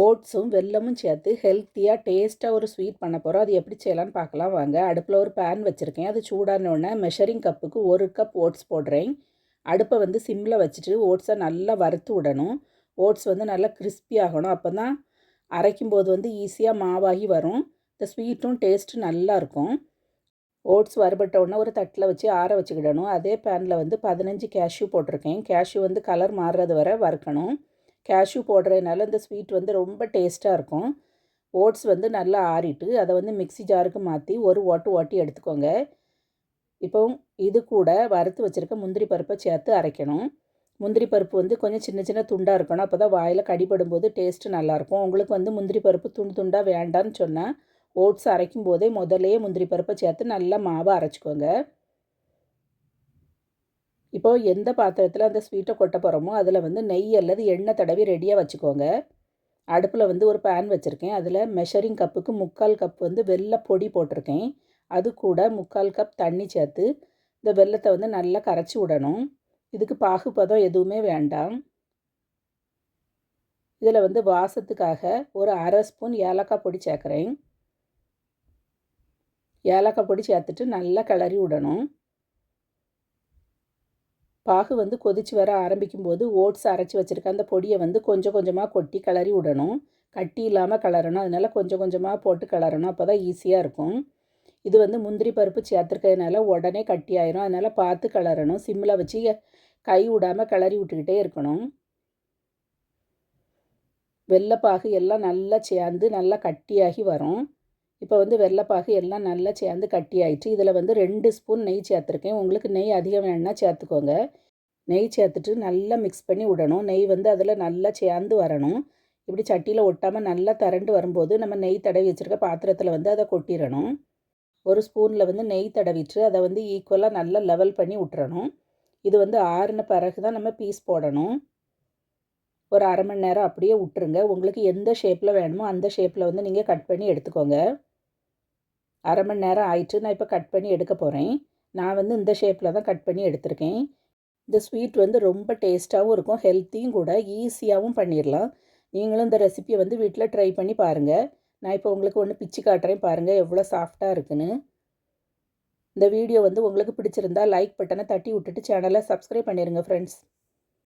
ஓட்ஸும் வெல்லமும் சேர்த்து ஹெல்த்தியாக டேஸ்ட்டாக ஒரு ஸ்வீட் பண்ண போகிறோம் அது எப்படி செய்யலாம்னு பார்க்கலாம் வாங்க. அடுப்பில் ஒரு பேன் வச்சுருக்கேன். அது சூடானோடனே மெஷரிங் கப்புக்கு ஒரு கப் ஓட்ஸ் போடுறேன். அடுப்பை வந்து சிம்மில் வச்சுட்டு ஓட்ஸை நல்லா வறுத்து விடணும். ஓட்ஸ் வந்து நல்லா கிறிஸ்பி ஆகணும். அப்போ தான் அரைக்கும்போது வந்து ஈஸியாக மாவாகி வரும். இந்த ஸ்வீட்டும் டேஸ்ட்டும் நல்லா இருக்கும். ஓட்ஸ் வறுபட்ட உடனே ஒரு தட்டில் வச்சு ஆற வச்சுக்கிடணும். அதே பேனில் வந்து பதினஞ்சு கேஷ்யூ போட்டிருக்கேன். கேஷ்யூ வந்து கலர் மாறுறது வரை வறுக்கணும். கேஷ்யூ போடுறதுனால இந்த ஸ்வீட் வந்து ரொம்ப டேஸ்ட்டாக இருக்கும். ஓட்ஸ் வந்து நல்லா ஆறிட்டு அதை வந்து மிக்ஸி ஜாருக்கு மாற்றி ஒரு ஓட்டு ஓட்டி எடுத்துக்கோங்க. இப்போ இது கூட வறுத்து வச்சுருக்க முந்திரி பருப்பை சேர்த்து அரைக்கணும். முந்திரி பருப்பு வந்து கொஞ்சம் சின்ன சின்ன துண்டாக இருக்கணும். அப்போ தான் வாயில் கடிபடும் போது டேஸ்ட்டு நல்லாயிருக்கும் உங்களுக்கு வந்து முந்திரி பருப்பு துண்டு துண்டாக வேண்டான்னு சொன்னால் ஓட்ஸ் அரைக்கும் போதே முதல்லையே முந்திரி பருப்பை சேர்த்து நல்லா மாவை அரைச்சிக்கோங்க. இப்போது எந்த பாத்திரத்தில் அந்த ஸ்வீட்டை கொட்ட போகிறோமோ அதில் வந்து நெய் அல்லது எண்ணெய் தடவி ரெடியாக வச்சுக்கோங்க. அடுப்பில் வந்து ஒரு பேன் வச்சுருக்கேன். அதில் மெஷரிங் கப்புக்கு முக்கால் கப் வந்து வெள்ளை பொடி போட்டிருக்கேன். அது கூட முக்கால் கப் தண்ணி சேர்த்து இந்த வெள்ளத்தை வந்து நல்லா கரைச்சி விடணும். இதுக்கு பாகுபதம் எதுவுமே வேண்டாம். இதில் வந்து வாசத்துக்காக ஒரு அரை ஸ்பூன் ஏலக்காய் பொடி சேர்க்குறேன். ஏலக்காய் பொடி சேர்த்துட்டு நல்லா கிளறி விடணும். பாகு வந்து கொதித்து வர ஆரம்பிக்கும் போது ஓட்ஸ் அரைச்சி வச்சுருக்க அந்த பொடியை வந்து கொஞ்சம் கொஞ்சமாக கொட்டி கிளறி விடணும். கட்டி இல்லாமல் கிளறணும். அதனால் கொஞ்சம் கொஞ்சமாக போட்டு கிளறணும். அப்போ தான் ஈஸியாக இருக்கும். இது வந்து முந்திரி பருப்பு சேர்த்துருக்கிறதுனால உடனே கட்டி ஆயிரும். அதனால் பார்த்து கிளறணும். சிம்மில் வச்சு கை விடாமல் கிளறி விட்டுக்கிட்டே இருக்கணும். வெள்ளைப்பாகு எல்லாம் நல்லா சேர்ந்து நல்லா கட்டியாகி வரும். இப்போ வந்து வெள்ளைப்பாகு எல்லாம் நல்லா சேர்ந்து கட்டி ஆயிடுச்சு இதில் வந்து ரெண்டு ஸ்பூன் நெய் சேர்த்துருக்கேன். உங்களுக்கு நெய் அதிகம் வேணுன்னா சேர்த்துக்கோங்க. நெய் சேர்த்துட்டு நல்லா மிக்ஸ் பண்ணி விடணும். நெய் வந்து அதில் நல்லா சேர்ந்து வரணும். இப்படி சட்டியில் ஒட்டாமல் நல்லா திரண்டு வரும்போது நம்ம நெய் தடவி வச்சுருக்க பாத்திரத்தில் வந்து அதை கொட்டிடணும். ஒரு ஸ்பூனில் வந்து நெய் தடவிட்டு அதை வந்து ஈக்குவலாக நல்லா லெவல் பண்ணி விட்டுறணும். இது வந்து ஆறுன பிறகு தான் நம்ம பீஸ் போடணும். ஒரு அரை மணி நேரம் அப்படியே விட்டுருங்க. உங்களுக்கு எந்த ஷேப்பில் வேணுமோ அந்த ஷேப்பில் வந்து நீங்கள் கட் பண்ணி எடுத்துக்கோங்க. அரை மணி நேரம் ஆயிட்டு நான் இப்போ கட் பண்ணி எடுக்க போகிறேன் நான் வந்து இந்த ஷேப்பில் தான் கட் பண்ணி எடுத்திருக்கேன். இந்த ஸ்வீட் வந்து ரொம்ப டேஸ்ட்டாகவும் இருக்கும். ஹெல்த்தியும் கூட ஈஸியாகவும் பண்ணிடலாம் நீங்களும் இந்த ரெசிபியை வந்து வீட்டில் ட்ரை பண்ணி பாருங்கள் நான் இப்போ உங்களுக்கு ஒன்று பிச்சு காட்டுறேன். பாருங்கள் எவ்வளோ சாஃப்டாக இருக்குன்னு. இந்த வீடியோ வந்து உங்களுக்கு பிடிச்சிருந்தா லைக் பட்டனை தட்டி விட்டுட்டு சேனலை சப்ஸ்கிரைப் பண்ணிடுங்க ஃப்ரெண்ட்ஸ்